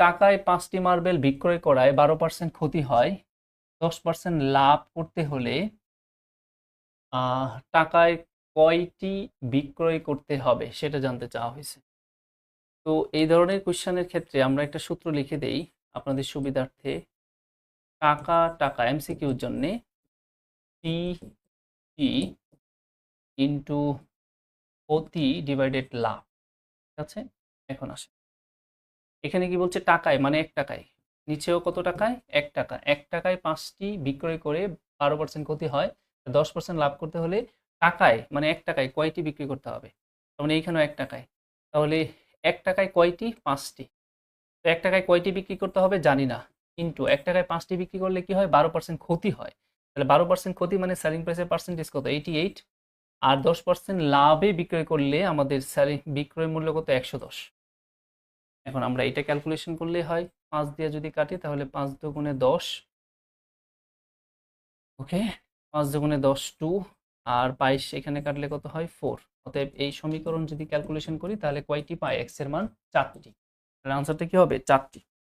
টাকায় পাঁচটি মার্বেল বিক্রয় করায় বারো পার্সেন্ট ক্ষতি হয়, দশ পার্সেন্ট লাভ করতে হলে টাকায় কয়টি বিক্রয় করতে হবে সেটা জানতে চাওয়া হয়েছে। তো এই ধরনের কোশ্চেনের ক্ষেত্রে আমরা একটা সূত্র লিখে দেই আপনাদের সুবিধার্থে। টাকা টাকা এমসিকিউর জন্য টি টি ইন্টু প্রতি ডিভাইডেড লাভ। ঠিক আছে? এখন আসে এখানে কি বলছে টাকায়? মানে এক টাকায়। নিচেও কত টাকায়? এক টাকা এক টাকায় পাঁচটি বিক্রয় করে বারো পার্সেন্ট ক্ষতি হয়। দশ পার্সেন্ট লাভ করতে হলে টাকায় মানে এক টাকায় কয়টি বিক্রি করতে হবে? তার মানে এইখানেও এক টাকায়। তাহলে এক টাকায় কয়টি? পাঁচটি। তো এক টাকায় কয়টি বিক্রি করতে হবে? জানি না। কিন্তু এক টাকায় পাঁচটি বিক্রি করলে কি হয়? বারো পার্সেন্ট ক্ষতি হয়। তাহলে বারো পার্সেন্ট ক্ষতি মানে সেলিং প্রাইসের পার্সেন্টেজ কত? এইটি এইট আর দশ পার্সেন্ট লাভে বিক্রয় করলে আমাদের সেলিং বিক্রয় মূল্য কত? একশো দশ। এখন আমরা এটা ক্যালকুলেশন করলে হয় পাঁচ দিয়ে যদি কাটি তাহলে পাঁচ দুগুণে দশ। ওকে? পাঁচ দুগুণে দশ, টু আর বাইশ এখানে কাটলে কত হয়? ফোর। অতএব এই সমীকরণ যদি ক্যালকুলেশন করি তাহলে কয়টি? পাই এক্সের মান চারটি। আনসারটা কি হবে? চারটি।